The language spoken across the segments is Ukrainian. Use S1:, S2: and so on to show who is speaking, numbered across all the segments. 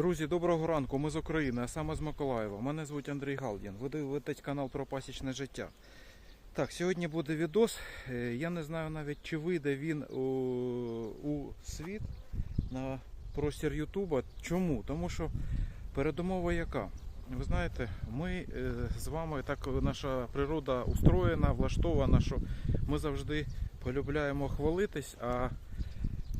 S1: Друзі, доброго ранку. Ми з України, а саме з Миколаєва. Мене звуть Андрій Галдін. Ви дивитесь канал про пасічне життя. Так, сьогодні буде відос. Е, Я не знаю навіть, чи вийде він у, у світ на простір Ютуба. Чому? Тому що передумова яка? Ви знаєте, ми е, з вами так наша природа устроєна, влаштована, що ми завжди полюбляємо хвалитись, а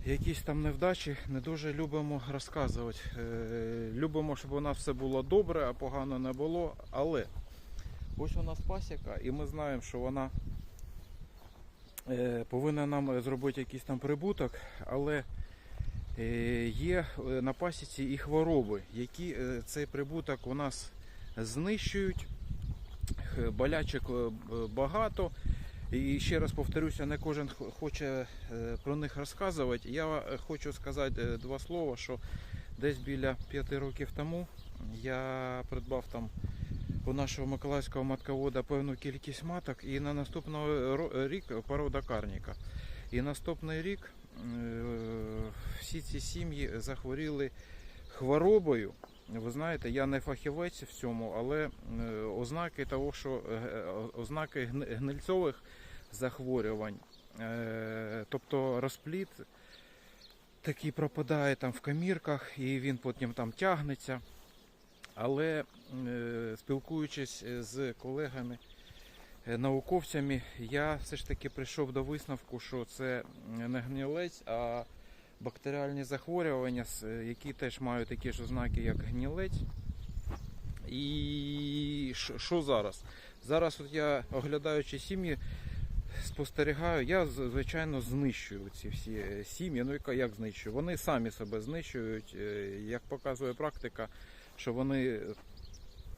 S1: якісь там невдачі не дуже любимо розказувати. Е, Любимо, щоб у нас все було добре, а погано не було. Але ось у нас пасіка, і ми знаємо, що вона е, повинна нам зробити якийсь там прибуток, але е, є на пасіці і хвороби, які цей прибуток у нас знищують. Болячок багато. І ще раз повторюся, не кожен хоче е, про них розказувати. Я е, хочу сказати е, два слова, що десь біля п'яти років тому я придбав там у нашого миколаївського матковода певну кількість маток і на наступний рік порода карніка. І наступний рік всі ці сім'ї захворіли хворобою. Ви знаєте, я не фахівець в цьому, але е, ознаки того, що е, е, ознаки гнильцових захворювань, тобто розпліт такий пропадає там в камірках, і він потім там тягнеться. Але спілкуючись з колегами, науковцями, я все ж таки прийшов до висновку, що це не гнилець, а бактеріальні захворювання, які теж мають такі ж ознаки, як гнілець. І що- зараз? Зараз от я, оглядаючи сім'ї, спостерігаю, я звичайно знищую ці всі е, сім'ї. Ну як знищую? Вони самі себе знищують. Е, Як показує практика, що вони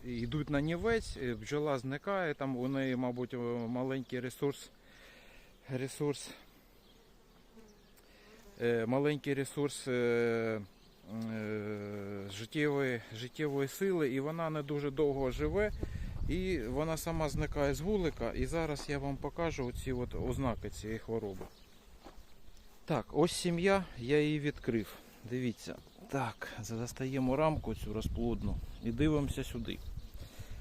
S1: йдуть на нівець, е, бджола зникає, там у неї, мабуть, е, маленький ресурс. ресурс е, маленький ресурс е, е, життєвої, життєвої сили, і вона не дуже довго живе. І вона сама зникає з вулика. І зараз я вам покажу ці ознаки цієї хвороби. Так, ось сім'я, я її відкрив. Дивіться. Так, достаємо рамку цю розплодну і дивимося сюди.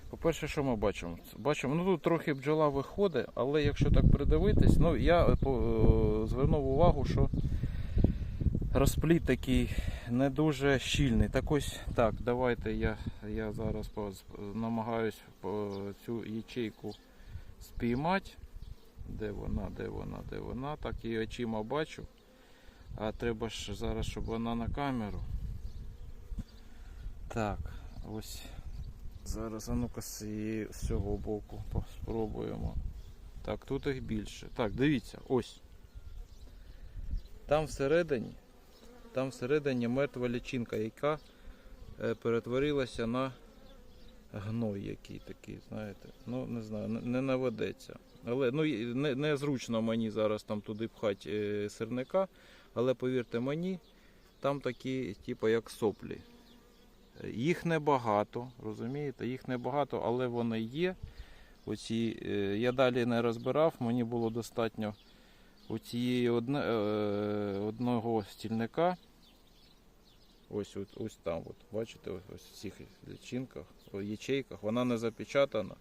S1: По-перше, що ми бачимо? Бачимо, ну тут трохи бджола виходить, але якщо так придивитись, ну я е, е, звернув увагу, що розпліт такий не дуже щільний. Так ось так, давайте я, я зараз намагаюсь цю ячейку спіймати. Де вона, де вона, де вона. Так її очима бачу. А треба ж зараз, щоб вона на камеру. Так, ось. Зараз а ну-ка з, цього боку спробуємо. Так, тут їх більше. Так, дивіться, ось. Там всередині, там всередині мертва лічинка, яка е, перетворилася на гной який такий, знаєте. Ну, не знаю, не, наведеться. Але ну, і не, незручно мені зараз там туди пхати е, сирника, але повірте мені, там такі, типу, як соплі. Їх небагато, розумієте, їх небагато, але вони є. Оці, е, я далі не розбирав, мені було достатньо оцієї одне, е, одного стільника. Ось, ось, ось там, от, бачите, ось, ось в цих лічинках, о, ячейках, вона не запечатана.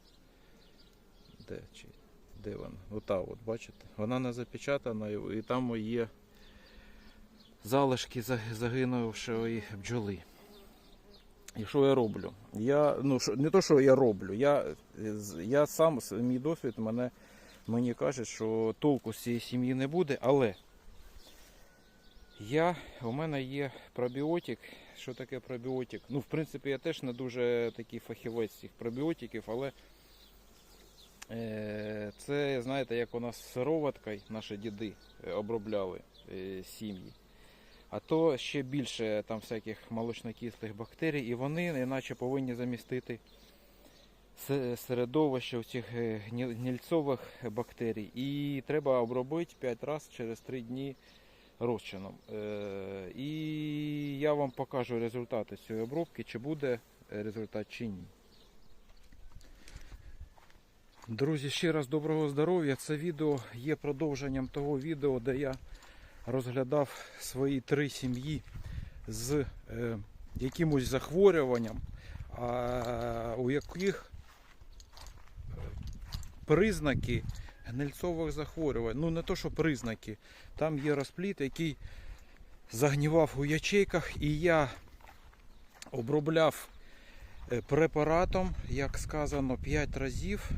S1: Де, чи, де вона? Ота, от, бачите? Вона не запечатана і, і там є залишки заг- загинувшої бджоли. І що я роблю? Я, ну, що, не то, що я роблю, я, е, я сам, мій досвід мене, мені каже, що толку з цієї сім'ї не буде, але я, у мене є пробіотик. Що таке пробіотик? Ну, в принципі, я теж не дуже такий фахівець цих пробіотиків, але е, це, знаєте, як у нас сироваткою наші діди е, обробляли е, сім'ї. А то ще більше там всяких молочнокислих бактерій, і вони іначе повинні замістити се- середовище цих гнільцових бактерій. І треба обробити 5 разів через 3 дні розчином. Е, І я вам покажу результати цієї обробки, чи буде результат чи ні. Друзі, ще раз доброго здоров'я. Це відео є продовженням того відео, де я розглядав свої три сім'ї з е, якимось захворюванням, у яких признаки гнильцових захворювань. Ну не то, що признаки. Там є розпліт, який загнівав у ячейках, і я обробляв е, препаратом, як сказано, 5 разів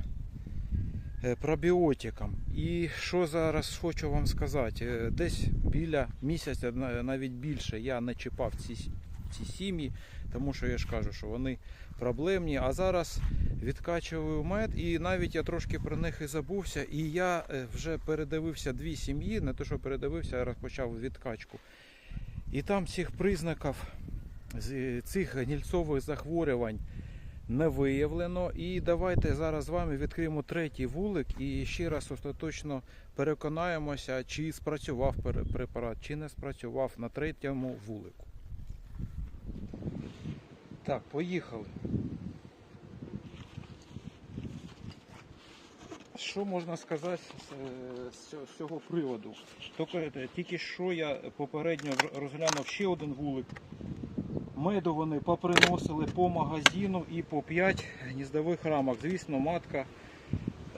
S1: е, пробіотиком. І що зараз хочу вам сказати? Е, Десь біля місяця, навіть більше, я не чіпав ці, ці сім'ї, тому що я ж кажу, що вони проблемні. А зараз відкачую мед, і навіть я трошки про них і забувся. І я е, вже передивився дві сім'ї, не те, що передивився, я розпочав відкачку. І там цих признаків цих гнільцових захворювань не виявлено. І давайте зараз з вами відкриємо третій вулик і ще раз остаточно переконаємося, чи спрацював препарат, чи не спрацював на третьому вулику. Так, поїхали. Що можна сказати з, е, цього- приводу? Тільки, що я попередньо розглянув ще один вулик. Меду вони поприносили по магазину і по 5 гніздових рамок. Звісно, матка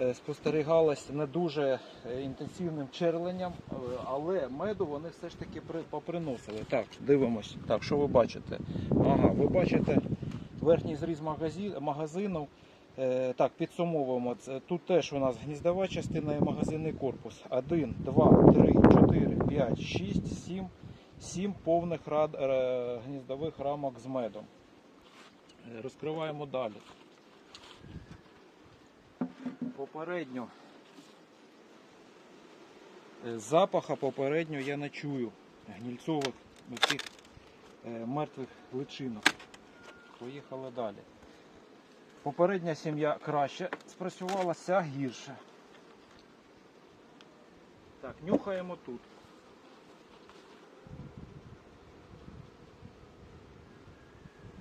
S1: е, спостерігалась не дуже е, інтенсивним черленням, е, але меду вони все ж таки поприносили. Так, дивимось. Так, що ви бачите? Ага, ви бачите верхній зріз магазину. Так, підсумовуємо. Тут теж у нас гніздова частина і магазинний корпус. 1, 2, 3, 4, 5, 6, 7, 7 повних гніздових рамок з медом. Розкриваємо далі. Попередньо. е, Запаха попередньо я не чую гнільцових цих е, мертвих личинок. Поїхали далі. Попередня сім'я краще спрацювала, ця гірше. Так, нюхаємо тут.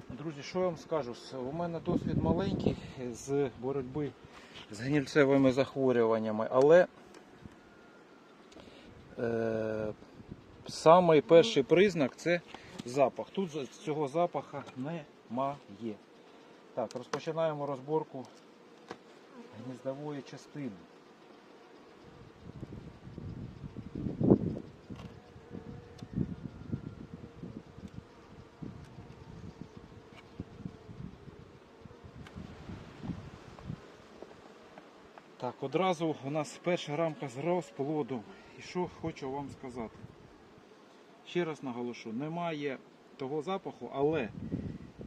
S1: Друзі, що я вам скажу? У мене досвід маленький з боротьби з гнільцевими захворюваннями, але е, перший признак це запах. Тут цього запаха немає. Так, розпочинаємо розборку гніздової частини. Одразу у нас перша рамка з розплодом. І що хочу вам сказати. Ще раз наголошу, немає того запаху, але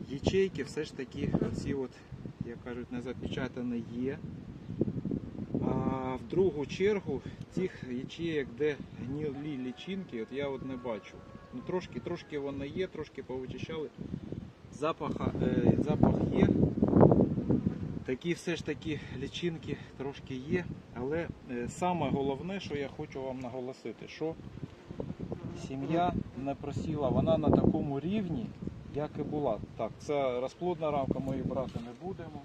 S1: ячейки все ж таки оці от, як кажуть, не запечатані є. А в другу чергу тих ячеїк, де гнилі лічинки, от я от не бачу. Ну, трошки, трошки вони є, трошки повичищали. Запаха, е, запах є. Такі все ж таки лічинки трошки є. Але е, саме головне, що я хочу вам наголосити, що сім'я не просіла, вона на такому рівні, як і була. Так, це розплодна рамка, ми її брати не будемо.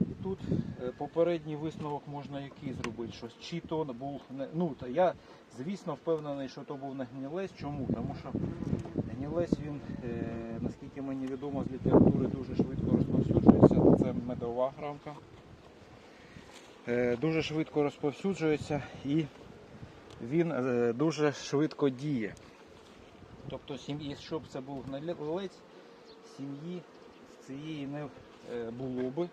S1: І тут е, попередній висновок можна який зробити, що чи то був не. Ну, та я, звісно, впевнений, що то був не гнілець. Чому? Тому що гнілець він, е, наскільки мені відомо з літератури, дуже швидко розповсюджується. Це медова рамка. Е, дуже швидко розповсюджується і він е, дуже швидко діє. Тобто, щоб це був гнилець, сім'ї з цієї не було би.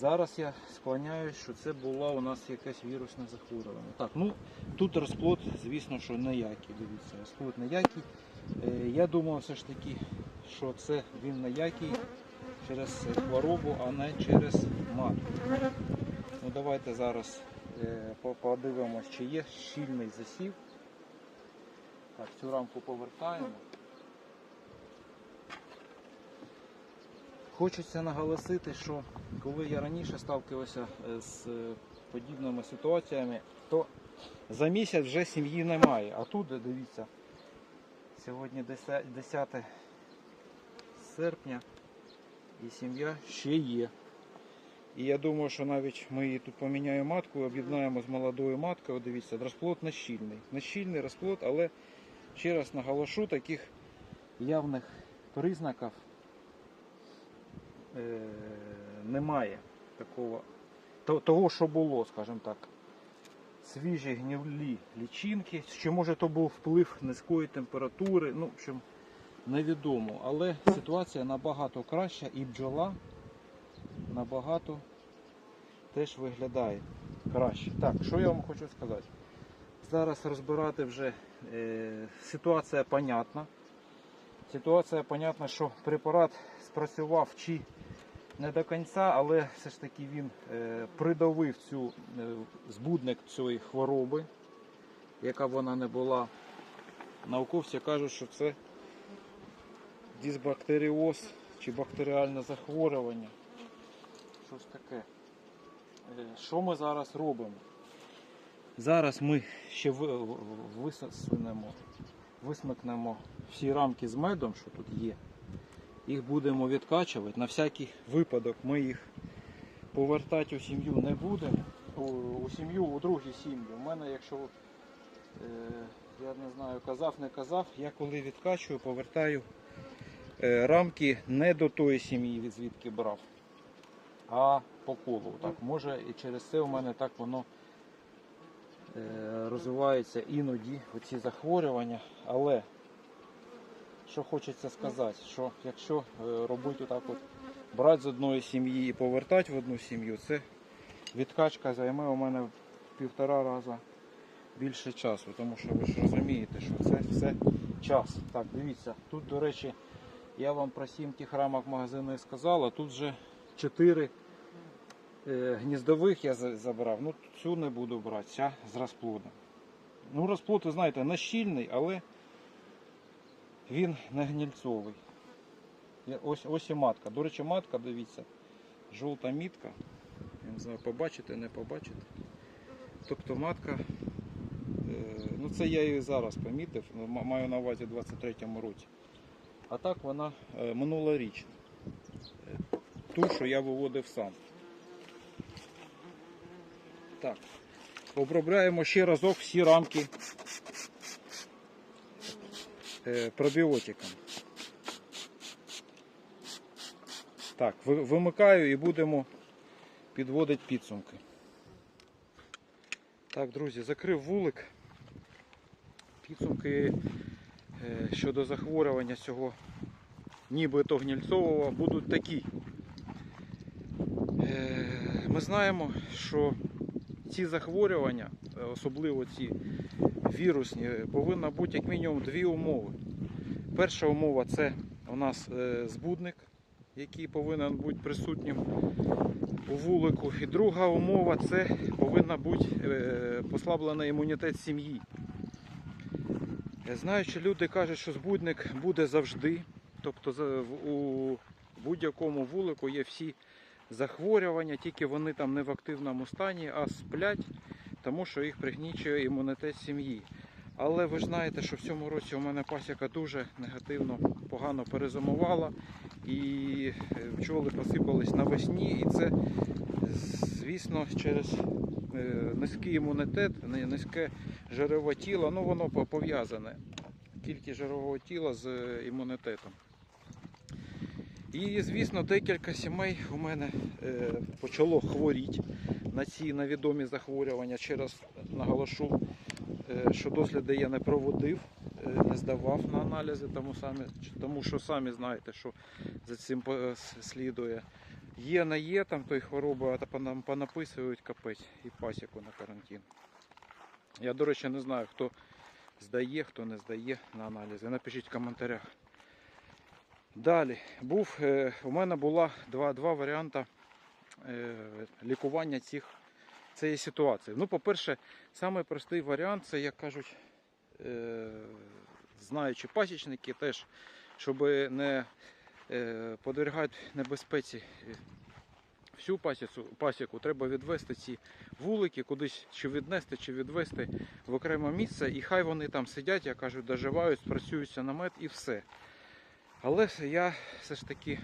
S1: Зараз я склоняюсь, що це було у нас якесь вірусне захворювання. Так, ну тут розплод, звісно, що ніякий. Дивіться, розплод ніякий. Е, я думав все ж таки, що це він ніякий через хворобу, а не через матку. Ну давайте зараз е, по- подивимось, чи є щільний засів. Так, цю рамку повертаємо. Хочеться наголосити, що коли я раніше сталкивався е, з подібними ситуаціями, то за місяць вже сім'ї немає. А тут, дивіться, сьогодні 10 10 серпня і сім'я ще є. І я думаю, що навіть ми її тут поміняємо матку, об'єднаємо з молодою маткою. Дивіться, розплод нещільний. Нещільний розплод, але ще раз наголошу, таких явних признаків е, немає такого, того, що було, скажімо так. Свіжі гнилі лічинки, чи може то був вплив низької температури, ну, в общем, невідомо. Але ситуація набагато краща і бджола набагато теж виглядає краще. Так, що я вам хочу сказати? Зараз розбирати вже е, ситуація понятна. Ситуація понятна, що препарат спрацював чи не до кінця, але все ж таки він е, придавив цю е, збудник цієї хвороби, яка б вона не була. Науковці кажуть, що це дисбактеріоз чи бактеріальне захворювання. Що ж таке? Е, Що ми зараз робимо? Зараз ми ще ви- висунемо, висмикнемо всі рамки з медом, що тут є. Їх будемо відкачувати. На всякий випадок ми їх повертати у сім'ю не будемо. У, сім'ю, у другі сім'ї. У мене, якщо е, я не знаю, казав, не казав, я коли відкачую, повертаю е, рамки не до тої сім'ї, звідки брав, а по колу. Так, може і через це у мене так воно е, розвивається іноді оці захворювання. Але що хочеться сказати, що якщо е, робити отак от, брати з одної сім'ї і повертати в одну сім'ю, це відкачка займе у мене в півтора рази більше часу, тому що ви ж розумієте, що це все час. Так, дивіться, тут, до речі, я вам про сім тих рамок магазину і сказав, а тут вже 4 е, гніздових я забрав. Ну, цю не буду брати, ця з розплодом. Ну, розплод, ви знаєте, не щільний, але він не гнільцовий. Ось, ось і матка. До речі, матка, дивіться, жовта мітка. Я не знаю, побачите, не побачите. Тобто матка, е, ну це я її зараз помітив, маю на увазі у 23-му році. А так вона е, минулорічна. Ту, що я виводив сам. Так. Обробляємо ще разок всі рамки пробіотиком. Так, вимикаю і будемо підводити підсумки. Так, друзі, закрив вулик. Підсумки е, щодо захворювання цього нібито гнільцового будуть такі. Е, Ми знаємо, що ці захворювання, е, особливо ці вірусні, повинна бути як мінімум дві умови. Перша умова це у нас е, збудник, який повинен бути присутнім у вулику. І друга умова це повинна бути е, послаблений імунітет сім'ї. Знаючи, люди кажуть, що збудник буде завжди. Тобто у будь-якому вулику є всі захворювання, тільки вони там не в активному стані, а сплять, тому що їх пригнічує імунітет сім'ї. Але ви ж знаєте, що в цьому році у мене пасіка дуже негативно, погано перезимувала, і е, пчоли посипались навесні, і це, звісно, через е, низький імунітет, низьке жирове тіло, ну воно пов'язане. Кількість жирового тіла з е, імунітетом. І, звісно, декілька сімей у мене почало хворіти на ці невідомі захворювання. Ще раз наголошу, е, що досліди я не проводив, е, не здавав на аналізи, тому, самі, тому що самі знаєте, що за цим слідує. Є, не є там той хвороби, а та понаписують капець і пасіку на карантин. Я, до речі, не знаю, хто здає, хто не здає на аналізи. Напишіть в коментарях. Далі був, е, у мене була два, два варіанти е, лікування цих, цієї ситуації. Ну, по-перше, самий простий варіант це, як кажуть, е, знаючи пасічники, теж, щоб не е, подвергати небезпеці е, всю пасіку, пасіку, треба відвести ці вулики кудись, чи віднести, чи відвести в окреме місце, і хай вони там сидять, як кажуть, доживають, спрацюються на мед і все. Але я все ж таки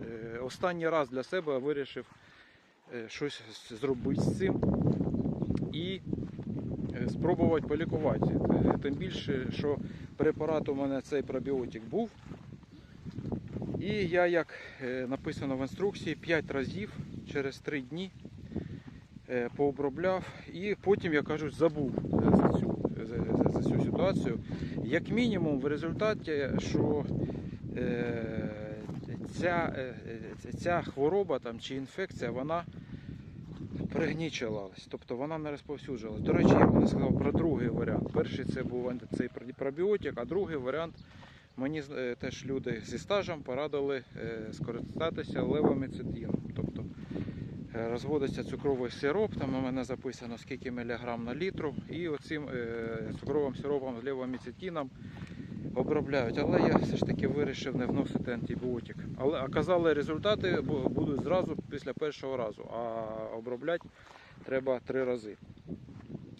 S1: е, останній раз для себе вирішив е, щось зробити з цим. І е, спробувати полікувати. Е, Тим більше, що препарат у мене цей пробіотик був. І я, як е, написано в інструкції, 5 разів через 3 дні е, пообробляв і потім, я кажу, забув е, за цю, за, за- цю ситуацію. Як мінімум, в результаті, що е, ця, е, е, ця хвороба там, чи інфекція, вона пригнічувалась, тобто вона не розповсюджувалась. До речі, я вам не сказав про другий варіант. Перший це був цей пробіотик, а другий варіант мені е, теж люди зі стажем порадили е, скористатися левоміцетином. Тобто е, розводиться цукровий сироп, там у мене записано скільки міліграм на літру, і оцим цукровим сиропом з левоміцетином обробляють. Але я все ж таки вирішив не вносити антибіотик. Але а казали, результати будуть зразу після першого разу, а обробляти треба три рази.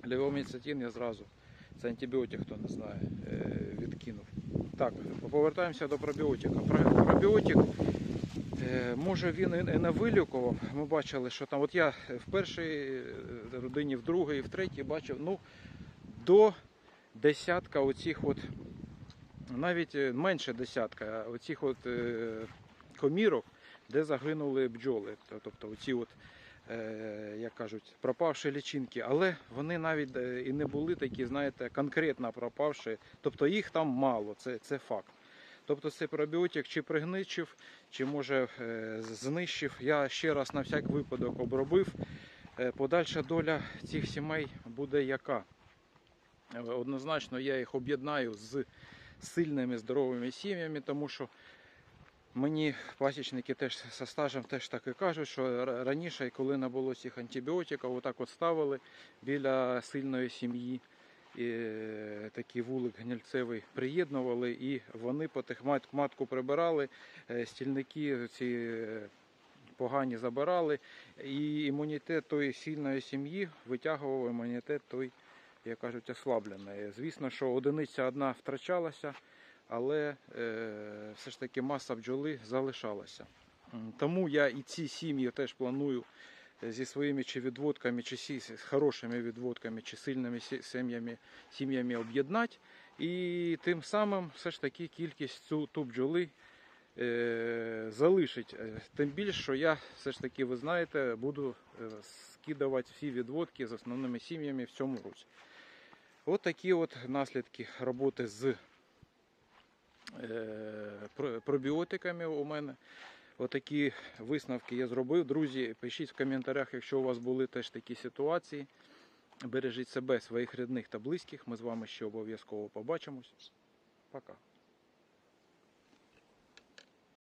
S1: Левоміцетин я зразу. Це антибіотик, хто не знає, е, відкинув. Так, повертаємося до пробіотика. Про- Пробіотик, е, може він і не вилікував. Ми бачили, що там, от я в першій е, родині, в другій, в третій бачив, ну, до десятка оцих от, навіть е, менше десятка, оцих от е, комірок, де загинули бджоли. Тобто оці от е, як кажуть, пропавші лічинки, але вони навіть і не були такі, знаєте, конкретно пропавші. Тобто їх там мало, це, це факт. Тобто цей пробіотик чи пригничив, чи може знищив. Я ще раз на всяк випадок обробив. Подальша доля цих сімей буде яка? Однозначно я їх об'єднаю з сильними здоровими сім'ями, тому що Мені пасічники теж зі стажем теж так і кажуть, що раніше, коли не було цих антибіотиків, отак от ставили біля сильної сім'ї. І е, такий вулик гнільцевий приєднували, і вони мат- матку прибирали, е, стільники ці е, погані забирали, і імунітет тої сильної сім'ї витягував імунітет той, як кажуть, ослаблений. Звісно, що одиниця одна втрачалася, але е, все ж таки маса бджоли залишалася. Тому я і ці сім'ї теж планую е, зі своїми чи відводками, чи з хорошими відводками, чи сильними сім'ями, сім'ями об'єднати. І тим самим все ж таки кількість цю ту бджоли е, залишить. Е, Тим більше, що я все ж таки, ви знаєте, буду скидувати всі відводки з основними сім'ями в цьому році. От такі от наслідки роботи з е, пробіотиками у мене. Отакі висновки я зробив. Друзі, пишіть в коментарях, якщо у вас були теж такі ситуації. Бережіть себе, своїх рідних та близьких. Ми з вами ще обов'язково побачимось. Пока.